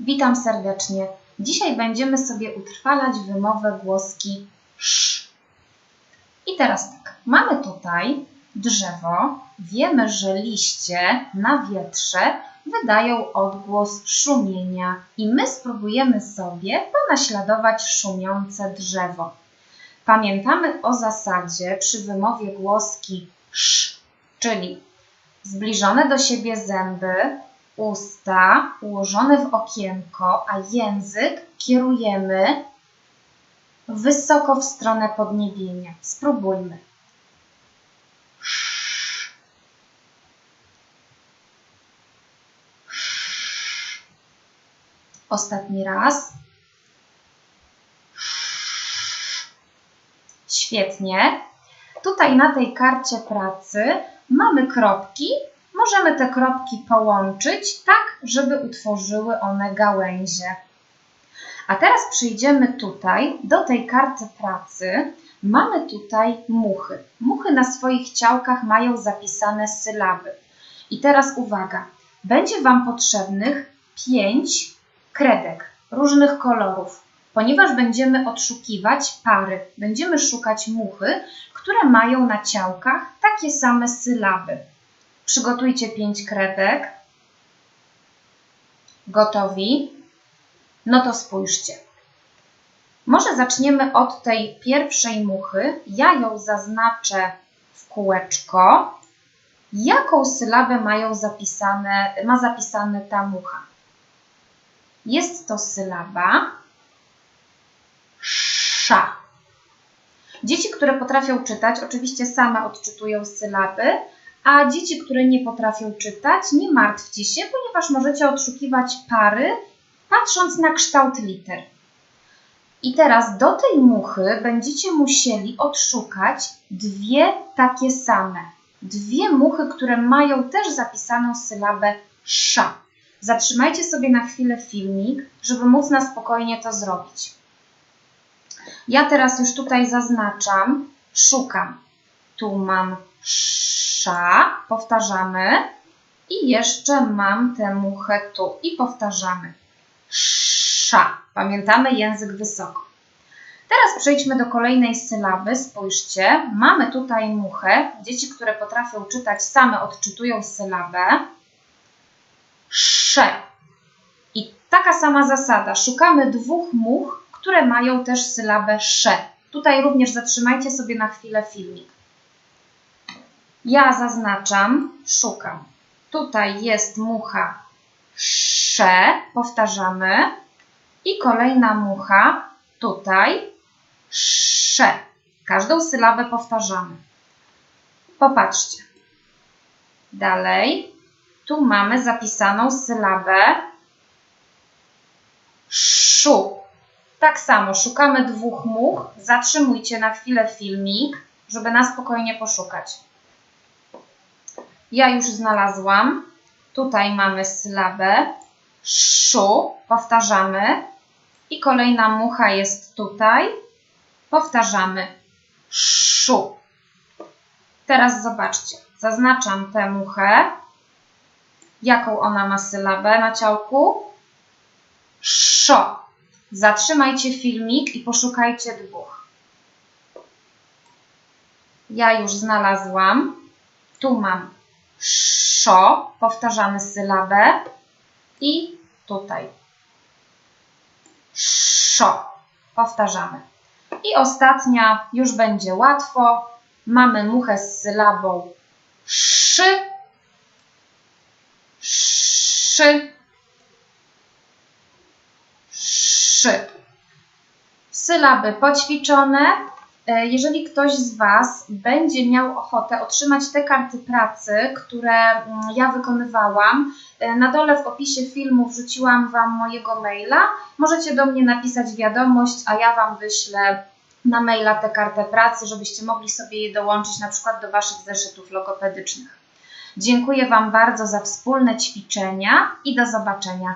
Witam serdecznie. Dzisiaj będziemy sobie utrwalać wymowę głoski sz. I teraz tak, mamy tutaj drzewo. Wiemy, że liście na wietrze wydają odgłos szumienia i my spróbujemy sobie ponaśladować szumiące drzewo. Pamiętamy o zasadzie przy wymowie głoski sz, czyli zbliżone do siebie zęby, usta ułożone w okienko, a język kierujemy wysoko w stronę podniebienia. Spróbujmy. Ostatni raz. Świetnie. Tutaj na tej karcie pracy mamy kropki. Możemy te kropki połączyć tak, żeby utworzyły one gałęzie. A teraz przyjdziemy tutaj do tej karty pracy. Mamy tutaj muchy. Muchy na swoich ciałkach mają zapisane sylaby. I teraz uwaga, będzie Wam potrzebnych pięć kredek różnych kolorów, ponieważ będziemy odszukiwać pary. Będziemy szukać muchy, które mają na ciałkach takie same sylaby. Przygotujcie pięć kredek. Gotowi? No to spójrzcie. Może zaczniemy od tej pierwszej muchy. Ja ją zaznaczę w kółeczko. Jaką sylabę mają zapisane, ma zapisane ta mucha? Jest to sylaba sza. Dzieci, które potrafią czytać, oczywiście same odczytują sylaby, a dzieci, które nie potrafią czytać, nie martwcie się, ponieważ możecie odszukiwać pary, patrząc na kształt liter. I teraz do tej muchy będziecie musieli odszukać dwie takie same. Dwie muchy, które mają też zapisaną sylabę sza. Zatrzymajcie sobie na chwilę filmik, żeby móc na spokojnie to zrobić. Ja teraz już tutaj zaznaczam, szukam. Tu mam sza, powtarzamy. I jeszcze mam tę muchę tu i powtarzamy. Sza. Pamiętamy język wysoko. Teraz przejdźmy do kolejnej sylaby. Spójrzcie, mamy tutaj muchę. Dzieci, które potrafią czytać, same odczytują sylabę. Sze. I taka sama zasada. Szukamy dwóch much, które mają też sylabę sze. Tutaj również zatrzymajcie sobie na chwilę filmik. Ja zaznaczam, szukam. Tutaj jest mucha sze, powtarzamy. I kolejna mucha tutaj sze. Każdą sylabę powtarzamy. Popatrzcie. Dalej. Tu mamy zapisaną sylabę szu. Tak samo szukamy dwóch much. Zatrzymujcie na chwilę filmik, żeby na spokojnie poszukać. Ja już znalazłam. Tutaj mamy sylabę szu. Powtarzamy. I kolejna mucha jest tutaj. Powtarzamy szu. Teraz zobaczcie. Zaznaczam tę muchę. Jaką ona ma sylabę na ciałku? Szo. Zatrzymajcie filmik i poszukajcie dwóch. Ja już znalazłam. Tu mam szo, powtarzamy sylabę i tutaj szo, powtarzamy. I ostatnia, już będzie łatwo. Mamy muchę z sylabą szy, szy, szy. Sylaby poćwiczone. E, Jeżeli ktoś z Was będzie miał ochotę otrzymać te karty pracy, które mm, ja wykonywałam, e, na dole w opisie filmu wrzuciłam Wam mojego maila. Możecie do mnie napisać wiadomość, a ja Wam wyślę na maila tę kartę pracy, żebyście mogli sobie je dołączyć na przykład do Waszych zeszytów logopedycznych. Dziękuję Wam bardzo za wspólne ćwiczenia i do zobaczenia.